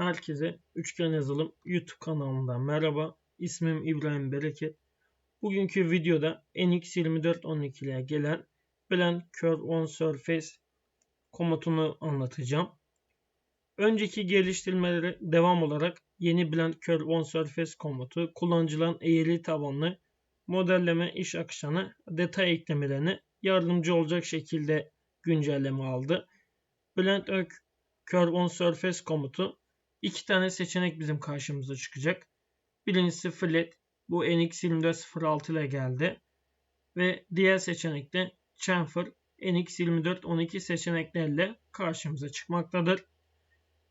Herkese Üçgen Yazılım YouTube kanalından merhaba. İsmim İbrahim Bereket. Bugünkü videoda NX2412 ile gelen Blend Curve on Surface komutunu anlatacağım. Önceki geliştirmelere devam olarak yeni Blend Curve on Surface komutu kullanıcıların eğri tabanlı modelleme iş akışına detay eklemelerine yardımcı olacak şekilde güncelleme aldı. Blend Curve on Surface komutu iki tane seçenek bizim karşımıza çıkacak. Birincisi Flat. Bu NX2406 ile geldi. Ve diğer seçenek de Chamfer NX2412 seçeneklerle karşımıza çıkmaktadır.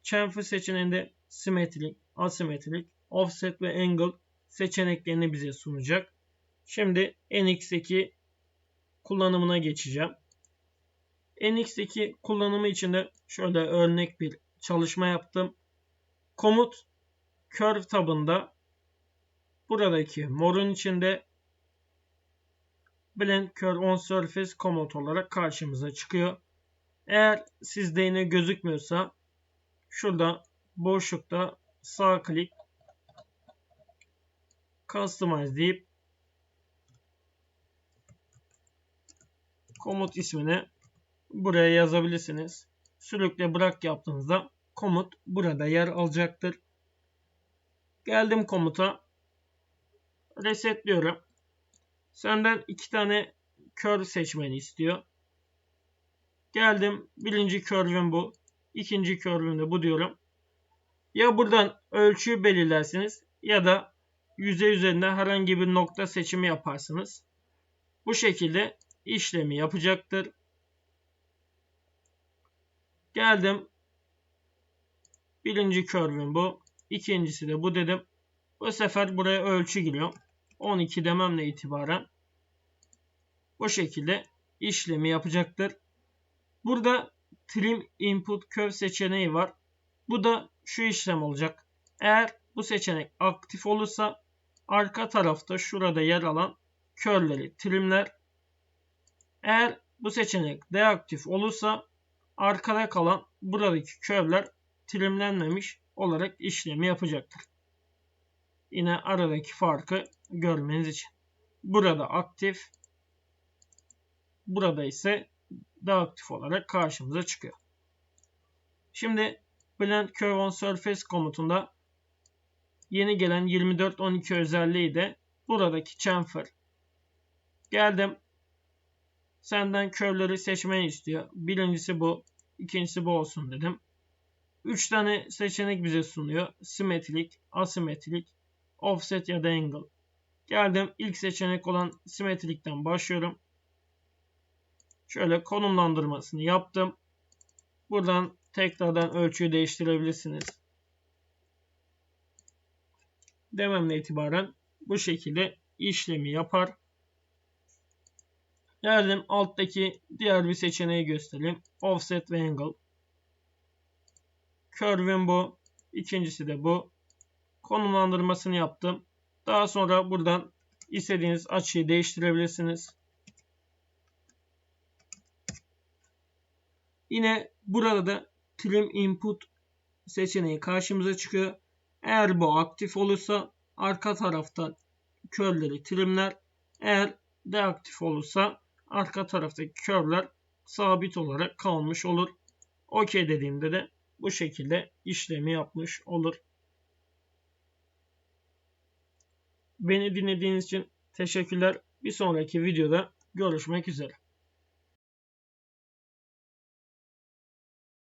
Chamfer seçeneğinde simetrik, asimetrik, offset ve angle seçeneklerini bize sunacak. Şimdi NX2 kullanımına geçeceğim. NX2 kullanımı için de şöyle örnek bir çalışma yaptım. Komut curve tabında buradaki morun içinde blend curve on surface komut olarak karşımıza çıkıyor. Eğer sizde yine gözükmüyorsa şurada boşlukta sağ klik customize deyip komut ismini buraya yazabilirsiniz. Sürükle bırak yaptığınızda komut burada yer alacaktır. Geldim komuta. Resetliyorum. Senden iki tane curve seçmeni istiyor. Geldim. Birinci curve'üm bu. İkinci curve'üm de bu diyorum. Ya buradan ölçüyü belirlersiniz ya da yüzey üzerinde herhangi bir nokta seçimi yaparsınız. Bu şekilde işlemi yapacaktır. Geldim. Birinci curve'üm bu. İkincisi de bu dedim. Bu sefer buraya ölçü giriyor. 12 dememle itibaren bu şekilde işlemi yapacaktır. Burada trim input curve seçeneği var. Bu da şu işlem olacak. Eğer bu seçenek aktif olursa arka tarafta şurada yer alan körleri trimler. Eğer bu seçenek deaktif olursa arkada kalan buradaki körler trimlenmemiş olarak işlemi yapacaktır. Yine aradaki farkı görmeniz için. Burada aktif, burada ise daha aktif olarak karşımıza çıkıyor. Şimdi Blend Curve on Surface komutunda yeni gelen 2412 özelliği de buradaki chamfer. Geldim. Senden curve'leri seçmeni istiyor. Birincisi bu. ikincisi bu olsun dedim. 3 tane seçenek bize sunuyor. Simetrik, asimetrik, offset ya da angle. Geldim ilk seçenek olan simetrikten başlıyorum. Şöyle konumlandırmasını yaptım. Buradan tekrardan ölçüyü değiştirebilirsiniz. Dememle itibaren bu şekilde işlemi yapar. Geldim alttaki diğer bir seçeneği göstereyim. Offset ve angle. Curve'im bu. İkincisi de bu. Konumlandırmasını yaptım. Daha sonra buradan istediğiniz açıyı değiştirebilirsiniz. Yine burada da trim input seçeneği karşımıza çıkıyor. Eğer bu aktif olursa arka tarafta körleri trimler. Eğer deaktif olursa arka taraftaki körler sabit olarak kalmış olur. OK dediğimde de bu şekilde işlemi yapmış olur. Beni dinlediğiniz için teşekkürler. Bir sonraki videoda görüşmek üzere.